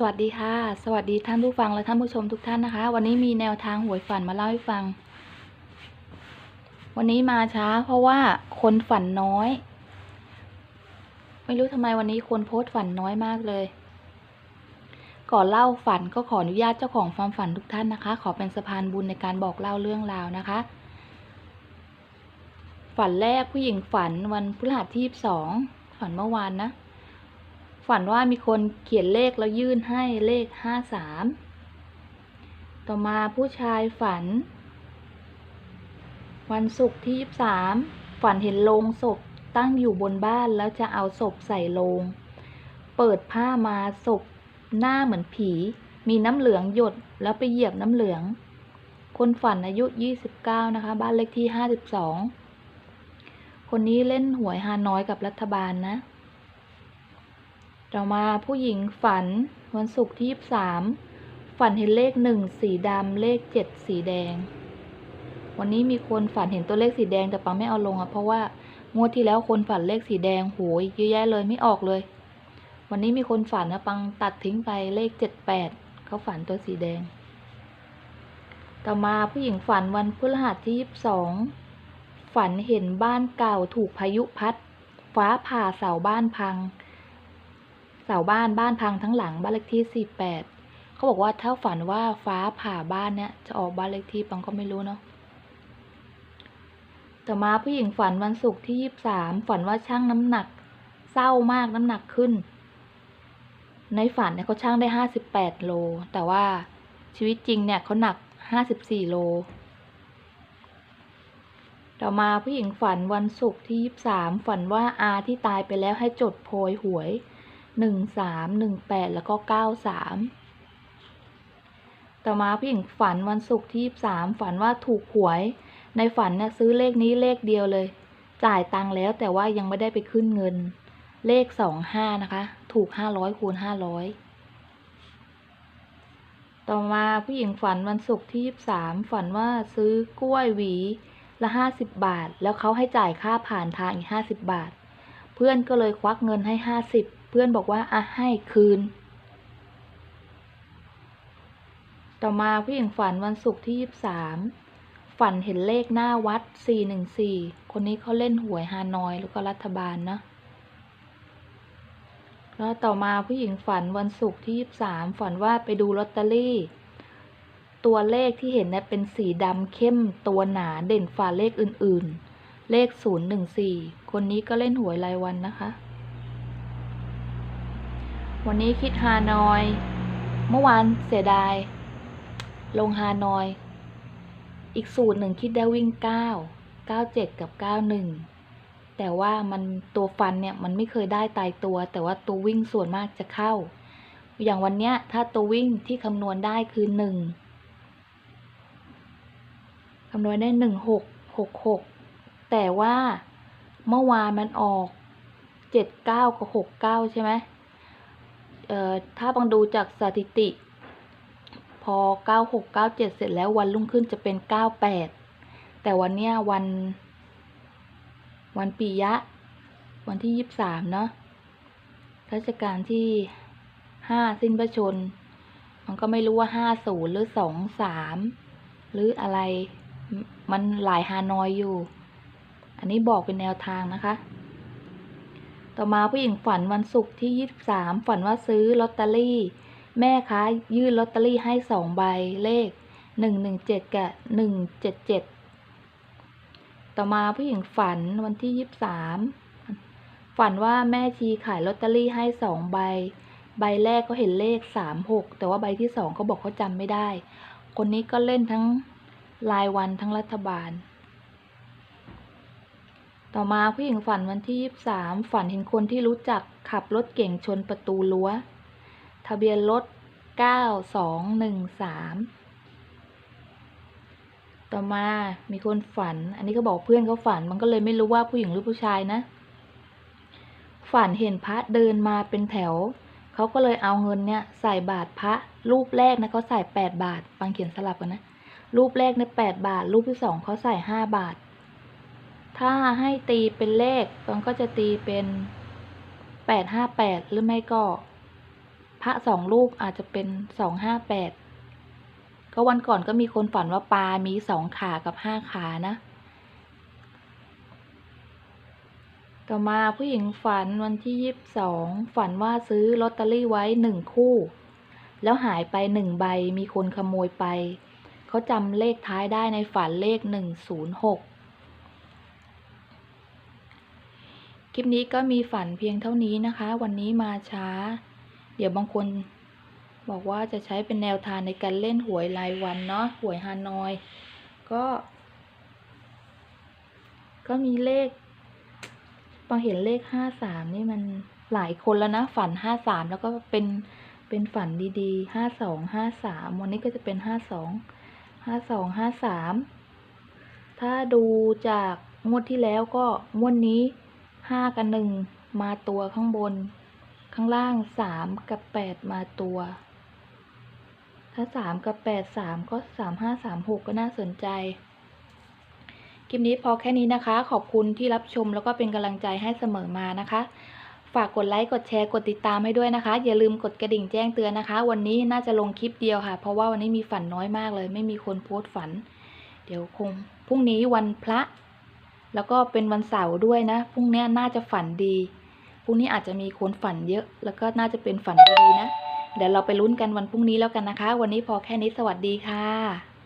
สวัสดีค่ะ สวัสดีท่านผู้ฟังและท่านผู้ชมทุกท่านนะคะ วันนี้มีแนวทางหวยฝันมาเล่าให้ฟัง วันนี้มาช้า เพราะว่าคนฝันน้อย ไม่รู้ทำไมวันนี้คนโพสต์ฝันน้อยมากเลย ก่อนเล่าฝันก็ขออนุญาตเจ้าของความฝันทุกท่านนะคะ ขอเป็นสะพานบุญในการบอกเล่าเรื่องราวนะคะ ฝันแรกผู้หญิงฝันวันพฤหัสที่สองฝันเมื่อวานนะ ฝันว่ามีคนเขียนเลขแล้วยื่นให้เลขห้าสาม ต่อมาผู้ชายฝัน วันศุกร์ที่ยี่สามฝันเห็นโลงศพตั้งอยู่บนบ้านแล้วจะเอาศพใส่โลง เปิดผ้ามาศพหน้าเหมือนผี มีน้ำเหลืองหยดแล้วไปเหยียบน้ำเหลือง คนฝันอายุยี่สิบเก้านะคะ บ้านเลขที่ห้าสิบสองคนนี้เล่นหวยฮานอยกับรัฐบาลนะ ต่อมาผู้หญิงฝันวันศุกร์ที่สามฝันเห็นเลขหนึ่งสีดำเลขเจ็ดสีแดง วันนี้มีคนฝันเห็นตัวเลขสีแดงแต่ปังไม่เอาลงอะเพราะว่างวดที่แล้วคนฝันเลขสีแดงโหยเยอะแยะเลยไม่ออกเลย วันนี้มีคนฝันนะปังตัดทิ้งไปเลขเจ็ดแปดเขาฝันตัวสีแดง ต่อมาผู้หญิงฝันวันพฤหัสที่ยี่สิบสองฝันเห็นบ้านเก่าถูกพายุพัด ฟ้าผ่าเสาบ้านพัง เสาบ้านบ้านพังทั้งหลังบ้านเลขที่สี่แปดเขาบอกว่าถ้าฝันว่าฟ้าผ่าบ้านเนี่ยจะออกบ้านเลขที่ปังก็ไม่รู้เนาะต่อมาผู้หญิงฝันวันศุกร์ที่ยี่สามฝันว่าช่างน้ำหนัก เศร้ามากน้ำหนักขึ้น ในฝันเนี่ยเขาช่างได้ห้าสิบแปดโล แต่ว่าชีวิตจริงเนี่ยเขาหนักห้าสิบสี่โล ต่อมาผู้หญิงฝันวันศุกร์ที่ยี่สามฝันว่าอาที่ตายไปแล้วให้จดโพยหวย หนึ่งสามหนึ่งแปดแล้วก็เก้าสามต่อมาผู้หญิงฝันวันศุกร์ที่สามฝันว่าถูกหวย ในฝันเนี่ยซื้อเลขนี้เลขเดียวเลย จ่ายตังค์แล้วแต่ว่ายังไม่ได้ไปขึ้นเงิน เลขสองห้านะคะ ถูกห้าร้อยคูณห้าร้อยต่อมาผู้หญิงฝันวันศุกร์ที่สามฝันว่าซื้อกล้วยหวีละห้าสิบบาท แล้วเขาให้จ่ายค่าผ่านทางอีกห้าสิบบาท เพื่อนก็เลยควักเงินให้ห้าสิบ เพื่อนบอกว่าอะให้คืน ต่อมาผู้หญิงฝันวันศุกร์ที่ยี่สามฝันเห็นเลขหน้าวัดสี่หนึ่งสี่คนนี้เขาเล่นหวยฮานอยแล้วก็รัฐบาลเนาะแล้วต่อมาผู้หญิงฝันวันศุกร์ที่ยี่สามฝันว่าไปดูลอตเตอรี่ ตัวเลขที่เห็นเนี่ยเป็นสีดำเข้มตัวหนาเด่นฝ่าเลขอื่นๆ เลขศูนย์หนึ่งสี่คนนี้ก็เล่นหวยรายวันนะคะ วันนี้คิดฮานอย เมื่อวานเสียดาย ลงฮานอย อีกสูตรหนึ่งคิดได้วิ่งเก้าเก้าเจ็ดกับเก้าหนึ่งแต่ว่ามันตัวฟันเนี่ยมันไม่เคยได้ตายตัว แต่ว่าตัววิ่งส่วนมากจะเข้า อย่างวันเนี้ยถ้าตัววิ่งที่คำนวณได้คือหนึ่งคำนวณได้หนึ่งหกหกหกแต่ว่าเมื่อวานมันออกเจ็ดเก้ากับหกเก้าใช่ไหม ถ้าบังดูจากสถิติ พอเก้าหกเก้าเจ็ดเสร็จแล้ววันรุ่งขึ้นจะเป็นเก้าแปดแต่วันเนี้ยวัน วันปียะ วันที่ยี่สิบสามเนาะรัชกาลที่ห้าสิ้นพระชน มันก็ไม่รู้ว่าห้าศูนย์หรือสองสามหรืออะไร มันหลายฮานอยอยู่ อันนี้บอกเป็นแนวทางนะคะ ต่อมาผู้หญิงฝันวันศุกร์ที่ 23 ฝันว่าซื้อลอตเตอรี่ แม่ค้ายื่นลอตเตอรี่ให้สองใบเลข 117 กับ 177 ต่อมาผู้หญิงฝันวันที่ 23 ฝันว่าแม่ชีขายลอตเตอรี่ให้สองใบ ใบแรกก็เห็นเลข 36 แต่ว่าใบที่สองเขาบอกเขาจำไม่ได้ คนนี้ก็เล่นทั้งรายวันทั้งรัฐบาล ต่อมาผู้หญิงฝันวันที่ยี่สามฝันเห็นคนที่รู้จักขับรถเก่งชนประตูรั้ว ทะเบียนรถเก้าสองหนึ่งสามต่อมามีคนฝัน อันนี้ก็บอกเพื่อนเขาฝัน มันก็เลยไม่รู้ว่าผู้หญิงหรือผู้ชายนะ ฝันเห็นพระเดินมาเป็นแถว เขาก็เลยเอาเงินเนี่ยใส่บาทพระ รูปแรกนะเขาใส่แปดบาท ฟังเขียนสลับกันนะ รูปแรกเนี่ยแปดบาท รูปที่สองเขาใส่ห้าบาท ถ้าให้ตีเป็นเลขตองก็จะตีเป็นแปดห้าแปดหรือไม่ก็ พระสองรูปอาจจะเป็นสองห้าแปดก็วันก่อนก็มีคนฝันว่าปลา มีสองขากับห้าขานะ ต่อมาผู้หญิงฝันวันที่ยี่สิบสองฝันว่าซื้อลอตเตอรี่ไว้หนึ่งคู่ แล้วหายไปหนึ่งใบมีคนขโมยไป เขาจำเลขท้ายได้ในฝันเลขหนึ่งศูนย์หกค ลิปนี้ก็มีฝันเพียงเท่านี้นะคะ วันนี้มาช้า เดี๋ยวบางคนบอกว่าจะใช้เป็นแนวทางในการเล่นหวยรายวันเนาะหวยฮานอย ก็ ก็มีเลขบางเห็นเลขห้าสามนี่มันหลายคนแล้วนะ ฝันห้าสามแล้วก็เป็นเป็นฝันดีๆห้าสองห้าสามวันนี้ก็จะเป็นห้าสองห้าสองห้าสามถ้าดูจากงวดที่แล้วก็งวดนี้ ห้ากับหนึ่งมาตัวข้างบน ข้างล่างสามกับแปดมาตัว ถ้าสามกับแปดสามก็สามห้าสามหกก็น่าสนใจ คลิปนี้พอแค่นี้นะคะ ขอบคุณที่รับชมแล้วก็เป็นกำลังใจให้เสมอมานะคะ ฝากกดไลค์ กดแชร์ กดติดตามให้ด้วยนะคะ อย่าลืมกดกระดิ่งแจ้งเตือนนะคะ วันนี้น่าจะลงคลิปเดียวค่ะ เพราะว่าวันนี้มีฝันน้อยมากเลย ไม่มีคนโพสต์ฝัน เดี๋ยวคงพรุ่งนี้วันพระ แล้วก็เป็นวันเสาร์ด้วยนะพรุ่งนี้น่าจะฝันดีพรุ่งนี้อาจจะมีคนฝันเยอะ แล้วก็น่าจะเป็นฝันดีนะ เดี๋ยวเราไปลุ้นกันวันพรุ่งนี้แล้วกันนะคะ วันนี้พอแค่นี้สวัสดีค่ะ